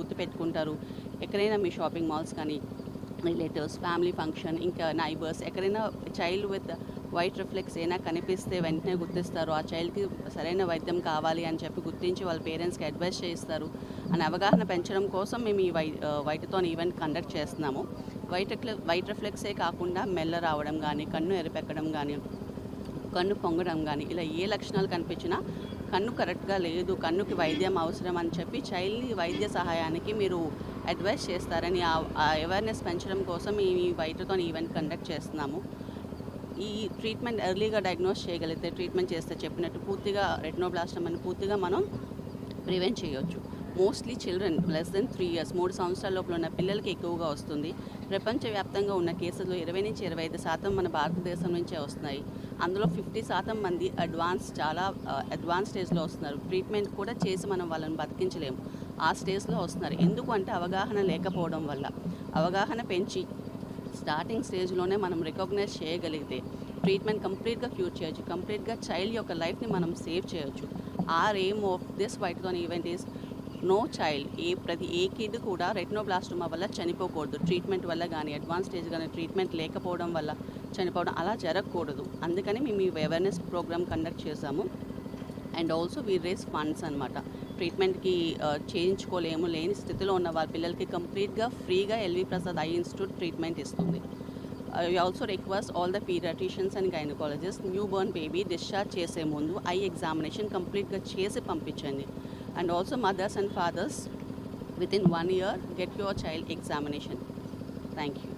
గుర్తుపెట్టుకుంటారు. ఎక్కడైనా మీ shopping malls కానీ రిలేటివ్స్ ఫ్యామిలీ ఫంక్షన్ ఇంకా నైబర్స్ ఎక్కడైనా చైల్డ్ విత్ వైట్ రిఫ్లెక్స్ అయినా కనిపిస్తే వెంటనే గుర్తిస్తారు. ఆ చైల్డ్కి సరైన వైద్యం కావాలి అని చెప్పి గుర్తించి వాళ్ళ పేరెంట్స్కి అడ్వైస్ చేస్తారు అని అవగాహన పెంచడం కోసం మేము ఈ వై వైట్తో ఈవెంట్ కండక్ట్ చేస్తున్నాము. వైట్ వైట్ రిఫ్లెక్సే కాకుండా మెల్ల రావడం కానీ కన్ను ఎరిపెక్కడం కానీ కన్ను పొంగడం కానీ ఇలా ఏ లక్షణాలు కనిపించినా కన్ను కరెక్ట్గా లేదు కన్నుకి వైద్యం అవసరం అని చెప్పి చైల్డ్ని వైద్య సహాయానికి మీరు అడ్వైస్ చేస్తారని ఆ అవేర్నెస్ పెంచడం కోసం ఈ వైద్యతో ఈవెంట్ కండక్ట్ చేస్తున్నాము. ఈ ట్రీట్మెంట్ ఎర్లీగా డయాగ్నోస్ చేయగలిగితే ట్రీట్మెంట్ చేస్తే చెప్పినట్టు పూర్తిగా రెటినోబ్లాస్టమ్ అని పూర్తిగా మనం ప్రివెంట్ చేయొచ్చు. Mostly children less than three years మూడు సంవత్సరాల లోపల ఉన్న పిల్లలకి ఎక్కువగా వస్తుంది. ప్రపంచవ్యాప్తంగా ఉన్న కేసులు ఇరవై నుంచి ఇరవై ఐదు శాతం మన భారతదేశం నుంచే వస్తున్నాయి. అందులో ఫిఫ్టీ శాతం మంది అడ్వాన్స్ చాలా అడ్వాన్స్ స్టేజ్లో వస్తున్నారు. ట్రీట్మెంట్ కూడా చేసి మనం వాళ్ళని బతికించలేము. ఆ స్టేజ్లో వస్తున్నారు. ఎందుకు అంటే అవగాహన లేకపోవడం వల్ల. అవగాహన పెంచి స్టార్టింగ్ స్టేజ్లోనే మనం రికగ్నైజ్ చేయగలిగితే ట్రీట్మెంట్ కంప్లీట్గా క్యూర్ చేయొచ్చు. కంప్లీట్గా చైల్డ్ యొక్క లైఫ్ని మనం సేవ్ చేయొచ్చు. Our aim of this white వైట్గాన్ event is no child a ప్రతి ఏ కిడ్ కూడా రెటినోబ్లాస్టోమా వల్ల చనిపోకూడదు. ట్రీట్మెంట్ వల్ల కానీ అడ్వాన్స్ స్టేజ్ కానీ ట్రీట్మెంట్ లేకపోవడం వల్ల చనిపోవడం అలా జరగకూడదు. అందుకని మేము ఈ అవేర్నెస్ ప్రోగ్రామ్ కండక్ట్ చేశాము. And also we raise funds అనమాట ట్రీట్మెంట్కి చేయించుకోలేము లేని స్థితిలో ఉన్న వాళ్ళ పిల్లలకి కంప్లీట్గా ఫ్రీగా LV Prasad eye institute treatment ఇస్తుంది. I also request all the paediatricians and gynaecologist newborn baby discharge చేసే ముందు ఐ ఎగ్జామినేషన్ కంప్లీట్గా చేసి పంపించండి. and also mothers and fathers within one year get your child examination. Thank you.